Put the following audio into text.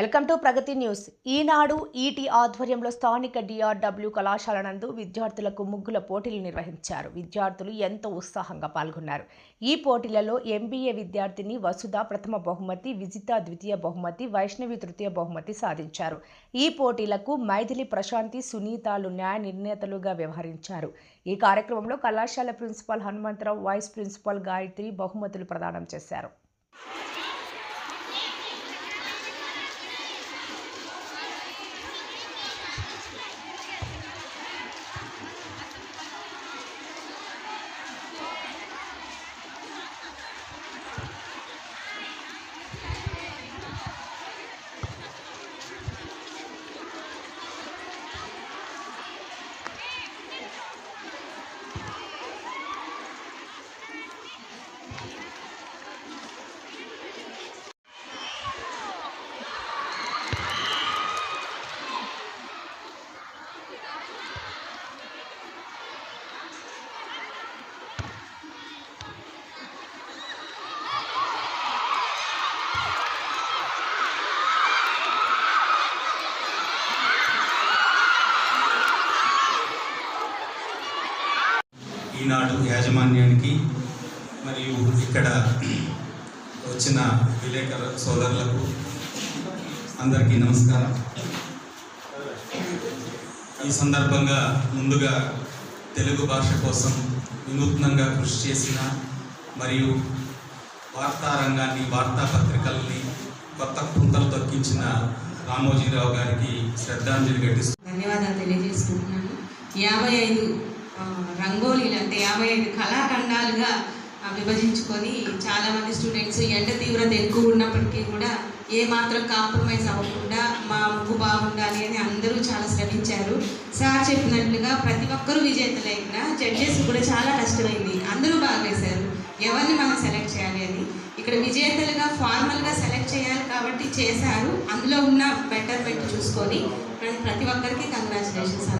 Welcome to Pragati news. Eenadu ET ఆధ్వర్యంలో స్థానిక DRW కళాశాల నందు విద్యార్థులకు ముగ్గుల పోటీలు నిర్వహించారు. విద్యార్థులు ఎంతో ఉత్సాహంగా పాల్గొన్నారు. ఈ పోటీలలో ఎంబీఏ విద్యార్థిని వసుధ ప్రథమ బహుమతి విజిత ద్వితీయ బహుమతి వైష్ణవి తృతీయ బహుమతి సాధించారు. ఈ పోటీలకు మైథిలి ప్రశాంతి సునీతాలు న్యాయ నిర్ణేతలుగా వ్యవహరించారు. ఈ కార్యక్రమంలో కళాశాల principal Hanumantha Rao vice principal Gayatri బహుమతులు ప్రదానం చేశారు. ఈనాడు యాజమాన్యానికి మరియు ఇక్కడ వచ్చిన విలేకరు సోదరులకు అందరికీ నమస్కారం. ఈ సందర్భంగా ముందుగా తెలుగు భాష కోసం వినూత్నంగా కృషి చేసిన మరియు వార్తా రంగాన్ని వార్తాపత్రికల్ని కొత్త పుంతలు తొక్కించిన రామోజీరావు గారికి శ్రద్ధాంజలి ఘటిస్తూ ధన్యవాదాలు తెలియజేసుకుంటున్నాను. యాభై ఐదు రంగోలీలు అంటే యాభై ఐదు కళాఖండాలుగా విభజించుకొని చాలామంది స్టూడెంట్స్ ఎండ తీవ్రత ఎక్కువ ఉన్నప్పటికీ కూడా ఏ మాత్రం కాంప్రమైజ్ అవ్వకుండా మా ముగ్గు బాగుండాలి అని అందరూ చాలా శ్రమించారు. సార్ చెప్పినట్లుగా ప్రతి ఒక్కరూ విజేతలైన జడ్జెస్ కూడా చాలా కష్టమైంది. అందరూ బాగా వేశారు ఎవరిని మనం సెలెక్ట్ చేయాలి అని. ఇక్కడ విజేతలుగా ఫార్మల్గా సెలెక్ట్ చేయాలి కాబట్టి చేశారు. అందులో ఉన్న బెటర్ చూసుకొని ప్రతి ఒక్కరికి కంగ్రాచులేషన్స్